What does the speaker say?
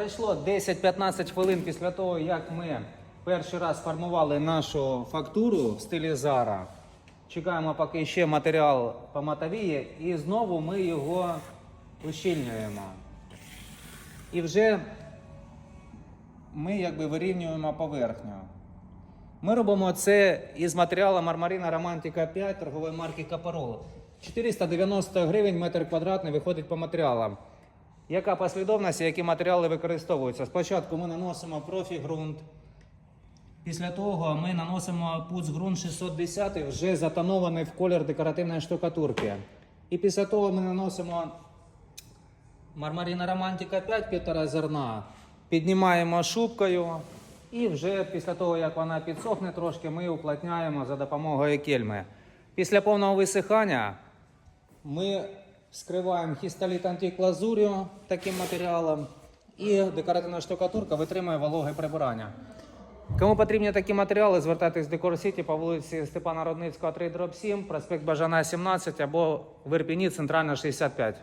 Пройшло 10-15 хвилин після того, як ми перший раз формували нашу фактуру в стилі Зара. Чекаємо, поки ще матеріал помотовіє, і знову ми його ущільнюємо. І вже ми якби вирівнюємо поверхню. Ми робимо це із матеріалу Мармарина Романтика 5 торгової марки Капарол. 490 гривень метр квадратний виходить по матеріалам. Яка послідовність, які матеріали використовуються? Спочатку ми наносимо профі-ґрунт. Після того ми наносимо пуц-ґрунт 610, вже затонований в колір декоративної штукатурки. І після того ми наносимо Мармарина Романтика 5 півтора зерна. Піднімаємо шубкою. І вже після того, як вона підсохне трошки, ми уплотняємо за допомогою кельми. Після повного висихання ми скриваємо хісталіт антиклазурю таким матеріалом. І декоративна штукатурка витримує вологе прибирання. Кому потрібні такі матеріали, звертайтесь в Декор Сіті по вулиці Степана Родницького, 3 7, проспект Бажана 17 або в Ірпіні, центральна 65.